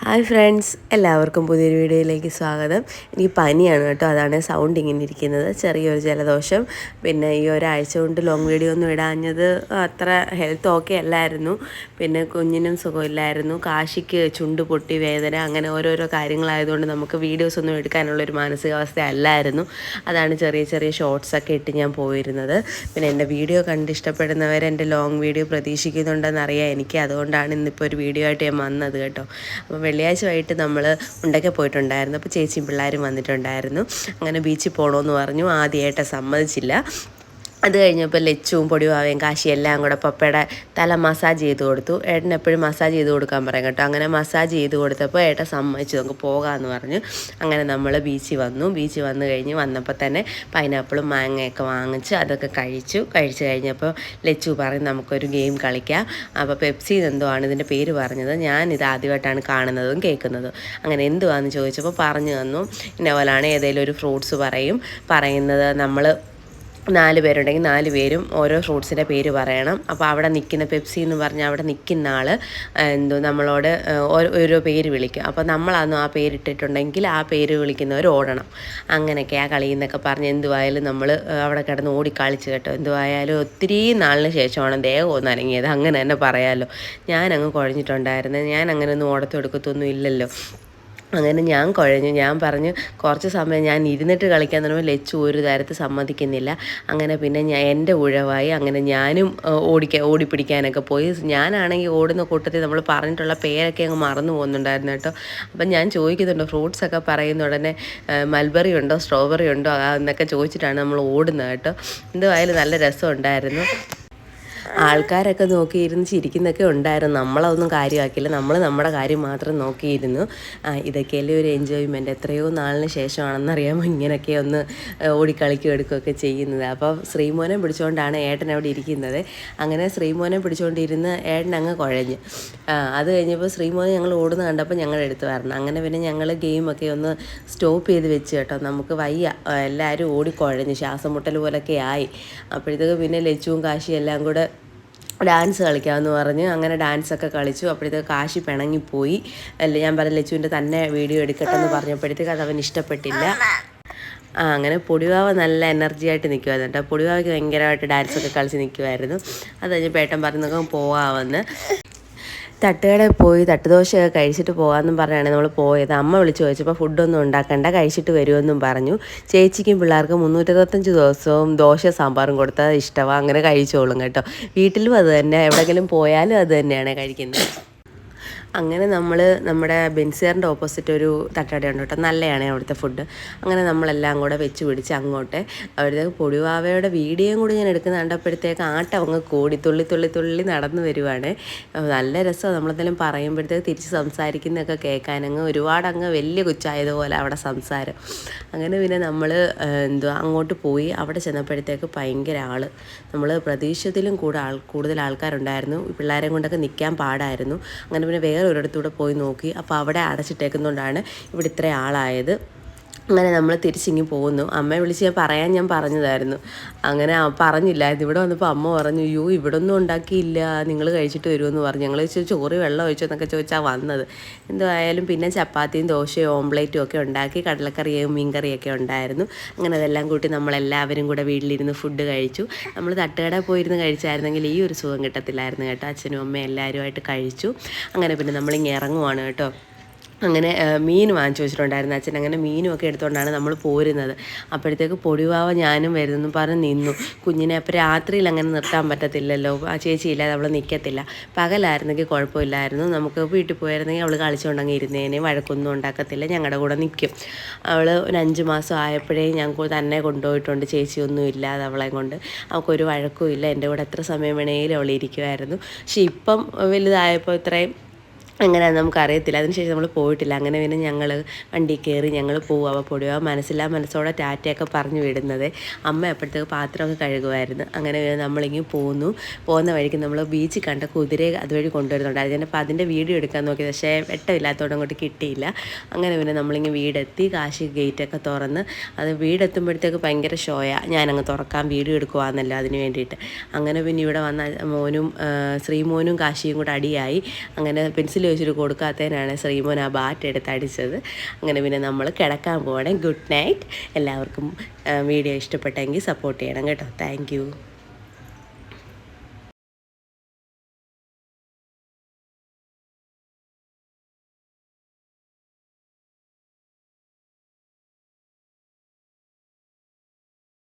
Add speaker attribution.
Speaker 1: Hi friends എല്ലാവർക്കും പുതിയൊരു വീഡിയോയിലേക്ക് സ്വാഗതം. എനിക്ക് പനിയാണ് കേട്ടോ അതാണ് സൗണ്ട് ഇങ്ങനെ ഇരിക്കുന്നത്. ചെറിയൊരു ജലദോഷം. പിന്നെ ഈ ഒരാഴ്ച കൊണ്ട് ലോങ് വീഡിയോ ഒന്നും ഇടാഞ്ഞത് അത്ര ഹെൽത്ത് ഓക്കെ അല്ലായിരുന്നു. പിന്നെ കുഞ്ഞിനും സുഖമില്ലായിരുന്നു. കാശിക്ക് ചുണ്ട് പൊട്ടി വേദന അങ്ങനെ ഓരോരോ കാര്യങ്ങളായതുകൊണ്ട് നമുക്ക് വീഡിയോസ് ഒന്നും എടുക്കാനുള്ളൊരു മാനസികാവസ്ഥ അല്ലായിരുന്നു. അതാണ് ചെറിയ ചെറിയ ഷോർട്സൊക്കെ ഇട്ട് ഞാൻ പോയിരുന്നത്. പിന്നെ എന്റെ വീഡിയോ കണ്ട് ഇഷ്ടപ്പെടുന്നവർ എന്റെ ലോങ് വീഡിയോ പ്രതീക്ഷിക്കുന്നുണ്ടെന്നറിയാം എനിക്ക്. അതുകൊണ്ടാണ് ഇന്നിപ്പോൾ ഒരു വീഡിയോ ആയിട്ട് ഞാൻ വന്നത് കേട്ടോ. അപ്പോൾ വെള്ളിയാഴ്ച വൈകിട്ട് നമ്മൾ ഉണ്ടൊക്കെ പോയിട്ടുണ്ടായിരുന്നു. അപ്പോൾ ചേച്ചിയും പിള്ളേരും വന്നിട്ടുണ്ടായിരുന്നു. അങ്ങനെ ബീച്ചിൽ പോകണമെന്ന് പറഞ്ഞു. ആദ്യമായിട്ട് സമ്മതിച്ചില്ല. അത് കഴിഞ്ഞപ്പോൾ ലച്ചുവും പൊടിവാവയും കാശി എല്ലാം കൂടെ പപ്പയുടെ തല മസാജ് ചെയ്ത് കൊടുത്തു. ഏട്ടൻ എപ്പോഴും മസാജ് ചെയ്ത് കൊടുക്കാൻ പറയാം കേട്ടോ. അങ്ങനെ മസാജ് ചെയ്ത് കൊടുത്തപ്പോൾ ഏട്ടൻ സമ്മതിച്ചു. നമുക്ക് പോകാമെന്ന് പറഞ്ഞു. അങ്ങനെ നമ്മൾ ബീച്ചിൽ വന്നു. ബീച്ചിൽ വന്നു കഴിഞ്ഞ് വന്നപ്പോൾ തന്നെ പൈനാപ്പിളും മാങ്ങയൊക്കെ വാങ്ങിച്ച് അതൊക്കെ കഴിച്ചു. കഴിച്ചു കഴിഞ്ഞപ്പോൾ ലച്ചു പറഞ്ഞ് നമുക്കൊരു ഗെയിം കളിക്കാം. അപ്പോൾ പെപ്സി എന്തോ ആണ് ഇതിന്റെ പേര് പറഞ്ഞത്. ഞാൻ ഇത് ആദ്യമായിട്ടാണ് കാണുന്നതും കേൾക്കുന്നതും. അങ്ങനെ എന്തുവാന്ന് ചോദിച്ചപ്പോൾ പറഞ്ഞു തന്നു. ഇന്ന പോലാണ് ഏതെങ്കിലും ഒരു ഫ്രൂട്ട്സ് പറയും. പറയുന്നത് നമ്മൾ നാല് പേരുണ്ടെങ്കിൽ നാല് പേരും ഓരോ ഫ്രൂട്ട്സിന്റെ പേര് പറയണം. അപ്പോൾ അവിടെ നിൽക്കുന്ന പെപ്സി എന്ന് പറഞ്ഞാൽ അവിടെ നിൽക്കുന്ന ആൾ എന്തോ നമ്മളോട് ഓരോ പേര് വിളിക്കും. അപ്പോൾ നമ്മളാണ് ആ പേരിട്ടിട്ടുണ്ടെങ്കിൽ ആ പേര് വിളിക്കുന്നവർ ഓടണം. അങ്ങനെയൊക്കെ ആ കളി എന്നൊക്കെ പറഞ്ഞ് എന്തുവായാലും നമ്മൾ അവിടെ കിടന്ന് ഓടി കേട്ടോ. എന്തുവായാലും ഒത്തിരി നാളിന് ശേഷമാണ് ദേഹം ഒന്ന് അനങ്ങിയത്. അങ്ങനെ തന്നെ പറയാമല്ലോ ഞാനങ്ങ് കുഴഞ്ഞിട്ടുണ്ടായിരുന്നു. ഞാൻ അങ്ങനെ ഒന്നും ഓടത്തെടുക്കത്തൊന്നും ഇല്ലല്ലോ. അങ്ങനെ ഞാൻ കുഴഞ്ഞു. ഞാൻ പറഞ്ഞു കുറച്ച് സമയം ഞാൻ ഇരുന്നിട്ട് കളിക്കാൻ തുടങ്ങുമ്പോൾ ലച്ചു ഒരു തരത്തിൽ സമ്മതിക്കുന്നില്ല. അങ്ങനെ പിന്നെ ഞാൻ എന്റെ ഉഴവായി. അങ്ങനെ ഞാനും ഓടിക്കാൻ ഓടിപ്പിടിക്കാനൊക്കെ പോയി. ഞാനാണെങ്കിൽ ഓടുന്ന കൂട്ടത്തിൽ നമ്മൾ പറഞ്ഞിട്ടുള്ള പേരൊക്കെ അങ്ങ് മറന്നു പോകുന്നുണ്ടായിരുന്നു കേട്ടോ. അപ്പം ഞാൻ ചോദിക്കുന്നുണ്ട് ഫ്രൂട്ട്സൊക്കെ പറയുന്ന ഉടനെ മൽബറി ഉണ്ടോ സ്ട്രോബെറി ഉണ്ടോ? എന്നൊക്കെ ചോദിച്ചിട്ടാണ് നമ്മൾ ഓടുന്നത് കേട്ടോ. എന്തുമായാലും നല്ല രസമുണ്ടായിരുന്നു ആൾക്കാരൊക്കെ നോക്കിയിരുന്ന് ചിരിക്കുന്നൊക്കെ ഉണ്ടായിരുന്നു. നമ്മളതൊന്നും കാര്യമാക്കില്ല നമ്മൾ നമ്മുടെ കാര്യം മാത്രം നോക്കിയിരുന്നു. ഇതൊക്കെയല്ലേ ഒരു എൻജോയ്മെന്റ് എത്രയോ നാളിന് ശേഷമാണെന്നറിയാമോ ഇങ്ങനെയൊക്കെ ഒന്ന് ഓടിക്കളിക്കുകയും എടുക്കുകയൊക്കെ ചെയ്യുന്നത്. അപ്പോൾ ശ്രീമോനെ പിടിച്ചുകൊണ്ടാണ് ഏട്ടൻ അവിടെ ഇരിക്കുന്നത്. അങ്ങനെ ശ്രീമോനെ പിടിച്ചുകൊണ്ടിരുന്ന് ഏട്ടൻ അങ്ങ് കുഴഞ്ഞ്. അത് കഴിഞ്ഞപ്പോൾ ശ്രീമോനെ ഞങ്ങൾ ഓടുന്ന കണ്ടപ്പോൾ ഞങ്ങൾ എടുത്തു വരണം. അങ്ങനെ പിന്നെ ഞങ്ങൾ ഗെയിമൊക്കെ ഒന്ന് സ്റ്റോപ്പ് ചെയ്ത് വെച്ച് കേട്ടോ. നമുക്ക് വയ്യ. എല്ലാവരും ഓടിക്കുഴഞ്ഞ് ശ്വാസം മുട്ടൽ പോലൊക്കെ ആയി. അപ്പോഴത്തേക്ക് പിന്നെ ലച്ചുവും കാശിയും എല്ലാം കൂടെ ഡാൻസ് കളിക്കാമെന്ന് പറഞ്ഞ് അങ്ങനെ ഡാൻസൊക്കെ കളിച്ചു. അപ്പോഴത്തേക്ക് കാശി പിണങ്ങിപ്പോയി. അല്ല ഞാൻ പറഞ്ഞ ലച്ചുവിന്റെ തന്നെ വീഡിയോ എടുക്കട്ടെ എന്ന് പറഞ്ഞപ്പോഴത്തേക്ക് അത് അവൻ ഇഷ്ടപ്പെട്ടില്ല. ആ അങ്ങനെ പൊടിവാവ നല്ല എനർജി ആയിട്ട് നിൽക്കുമായിരുന്നു കേട്ടോ. പൊടിവാവയ്ക്ക് ഭയങ്കരമായിട്ട് ഡാൻസൊക്കെ കളിച്ച് നിൽക്കുമായിരുന്നു അത് കഴിഞ്ഞ് പേട്ടൻ പറഞ്ഞു പോകാമെന്ന് തട്ടുകടയിൽ പോയി തട്ടുദോശയൊക്കെ കഴിച്ചിട്ട് പോകാമെന്നും പറഞ്ഞാണ് നമ്മൾ പോയത്. അമ്മ വിളിച്ച് ചോദിച്ചപ്പോൾ ഫുഡൊന്നും ഉണ്ടാക്കണ്ട കഴിച്ചിട്ട് വരുമെന്നും പറഞ്ഞു. ചേച്ചിക്കും പിള്ളേർക്കും മുന്നൂറ്ററുപത്തഞ്ച് ദിവസവും ദോശ സാമ്പാറും കൊടുത്താൽ ഇഷ്ടമാണ് അങ്ങനെ കഴിച്ചോളും കേട്ടോ. വീട്ടിലും അത് തന്നെ എവിടെയെങ്കിലും പോയാലും അത് തന്നെയാണ് കഴിക്കുന്നത്. അങ്ങനെ നമ്മൾ നമ്മുടെ ബെൻസിയറിന്റെ ഓപ്പോസിറ്റ് ഒരു തട്ടടയുണ്ട് കേട്ടോ. നല്ലതാണ് അവിടുത്തെ ഫുഡ് അങ്ങനെ നമ്മളെല്ലാം കൂടെ വെച്ച് പിടിച്ച് അങ്ങോട്ട് അവിടുത്തെ പൊടിവാവയുടെ വീഡിയോയും കൂടി ഞാൻ എടുക്കുന്ന കണ്ടപ്പോഴത്തേക്ക് ആട്ടം അങ്ങ് കൂടി തുള്ളി തുള്ളി തുള്ളി നടന്നു വരുവാണ്. നല്ല രസമാണ് നമ്മളെന്തെങ്കിലും പറയുമ്പോഴത്തേക്ക് തിരിച്ച് സംസാരിക്കുന്നതൊക്കെ കേൾക്കാനങ്ങ് ഒരുപാട് അങ്ങ് വലിയ കൊച്ചായതുപോലെ അവിടെ സംസാരം. അങ്ങനെ പിന്നെ നമ്മൾ എന്തുവാ അങ്ങോട്ട് പോയി അവിടെ ചെന്നപ്പോഴത്തേക്ക് ഭയങ്കര ആൾ നമ്മൾ പ്രതീക്ഷത്തിലും കൂടെ ആൾ കൂടുതൽ ആൾക്കാരുണ്ടായിരുന്നു. പിള്ളേരെ കൊണ്ടൊക്കെ നിൽക്കാൻ പാടായിരുന്നു. അങ്ങനെ പിന്നെ വേറെ ഒരിടത്തൂടെ പോയി നോക്കി. അപ്പോൾ അവിടെ അടച്ചിട്ടേക്കുന്നതുകൊണ്ടാണ് ഇവിടെ ഇത്ര ആളായത്. അങ്ങനെ നമ്മൾ തിരിച്ചിങ്ങി പോകുന്നു. അമ്മയെ വിളിച്ച് ഞാൻ പറയാൻ ഞാൻ പറഞ്ഞതായിരുന്നു. അങ്ങനെ പറഞ്ഞില്ലായിരുന്നു. ഇവിടെ വന്നപ്പോൾ അമ്മ പറഞ്ഞു യു ഇവിടെ ഒന്നും ഉണ്ടാക്കിയില്ല. നിങ്ങൾ കഴിച്ചിട്ട് വരുമെന്ന് പറഞ്ഞു. ഞങ്ങൾ ചോദിച്ചു ചോറ് വെള്ളം ഒഴിച്ചോ എന്നൊക്കെ ചോദിച്ചാൽ വന്നത്. എന്തായാലും പിന്നെ ചപ്പാത്തിയും ദോശയും ഓംപ്ലേറ്റും ഒക്കെ ഉണ്ടാക്കി കടലക്കറിയും മീൻകറിയൊക്കെ ഉണ്ടായിരുന്നു. അങ്ങനെ അതെല്ലാം കൂട്ടി നമ്മളെല്ലാവരും കൂടെ വീട്ടിലിരുന്ന് ഫുഡ് കഴിച്ചു. നമ്മൾ തട്ടുകട പോയിരുന്ന് കഴിച്ചായിരുന്നെങ്കിൽ ഈ ഒരു സുഖം കിട്ടത്തില്ലായിരുന്നു കേട്ടോ. അച്ഛനും അമ്മയും എല്ലാവരുമായിട്ട് കഴിച്ചു. അങ്ങനെ പിന്നെ നമ്മളിങ്ങനെ ഇറങ്ങുവാണ് കേട്ടോ. അങ്ങനെ മീൻ വാങ്ങിച്ചു വെച്ചിട്ടുണ്ടായിരുന്നു. അച്ഛൻ അങ്ങനെ മീനുമൊക്കെ എടുത്തുകൊണ്ടാണ് നമ്മൾ പോരുന്നത്. അപ്പോഴത്തേക്ക് പൊടിവാവ ഞാനും വരുന്നു പറഞ്ഞ് നിന്നു. കുഞ്ഞിനെ അപ്പോൾ രാത്രിയിൽ അങ്ങനെ നിർത്താൻ പറ്റത്തില്ലല്ലോ. ആ ചേച്ചിയില്ല അവൾ നിൽക്കത്തില്ല പകലായിരുന്നെങ്കിൽ കുഴപ്പമില്ലായിരുന്നു. നമുക്ക് വീട്ടിൽ പോയിരുന്നെങ്കിൽ അവൾ കളിച്ചുകൊണ്ടങ്ങ് ഇരുന്നേനെ. വഴക്കൊന്നും ഉണ്ടാക്കത്തില്ല. ഞങ്ങളുടെ കൂടെ നിൽക്കും അവൾ ഒരു അഞ്ച് മാസം ആയപ്പോഴേ ഞാൻ തന്നെ കൊണ്ടുപോയിട്ടുണ്ട്. ചേച്ചിയൊന്നും ഇല്ലാതെ അവളെ കൊണ്ട്. അവൾക്കൊരു വഴക്കും ഇല്ല. എന്റെ കൂടെ എത്ര സമയം വേണമെങ്കിലും അവൾ ഇരിക്കുമായിരുന്നു പക്ഷെ ഇപ്പം വലുതായപ്പോൾ ഇത്രയും എങ്ങനെയാണെന്ന് നമുക്കറിയത്തില്ല. അതിനുശേഷം നമ്മൾ പോയിട്ടില്ല. അങ്ങനെ പിന്നെ ഞങ്ങൾ വണ്ടി കയറി ഞങ്ങൾ പോവുക അവ പൊടിയോ മനസ്സിലാ മനസ്സോടെ ടാറ്റയൊക്കെ പറഞ്ഞു വിടുന്നത്. അമ്മ എപ്പോഴത്തേക്ക് പാത്രമൊക്കെ കഴുകുമായിരുന്നു. അങ്ങനെ നമ്മളിങ്ങനെ പോന്നു. പോകുന്ന വഴിക്ക് നമ്മൾ ബീച്ചിൽ കണ്ട കുതിരയെ അതുവഴി കൊണ്ടുവരുന്നുണ്ടായിരുന്നു. അപ്പോൾ അതിന്റെ വീഡിയോ എടുക്കാൻ നോക്കി. പക്ഷേ വെട്ടമില്ലാത്തതുകൊണ്ട് അങ്ങോട്ട് കിട്ടിയില്ല. അങ്ങനെ പിന്നെ നമ്മളിങ്ങനെ വീടെത്തി. കാശി ഗേറ്റൊക്കെ തുറന്ന് അത് വീടെത്തുമ്പോഴത്തേക്ക് ഭയങ്കര ഷോയാണ് ഞാനങ്ങ് തുറക്കാൻ വീഡിയോ എടുക്കുവാന്നല്ലോ അതിന് വേണ്ടിയിട്ട്. അങ്ങനെ പിന്നെ ഇവിടെ വന്ന മോനും ശ്രീമോനും കാശിയും കൂടെ അടിയായി. അങ്ങനെ പെൻസിൽ ചോദിച്ചിട്ട് കൊടുക്കാത്തതിനാണ് ശ്രീമോൻ ആ ബാറ്റ് എടുത്ത് അടിച്ചത്. അങ്ങനെ പിന്നെ നമ്മൾ കിടക്കാൻ പോകണേ ഗുഡ് നൈറ്റ് എല്ലാവർക്കും വീഡിയോ ഇഷ്ടപ്പെട്ടെങ്കിൽ സപ്പോർട്ട് ചെയ്യണം കേട്ടോ. താങ്ക്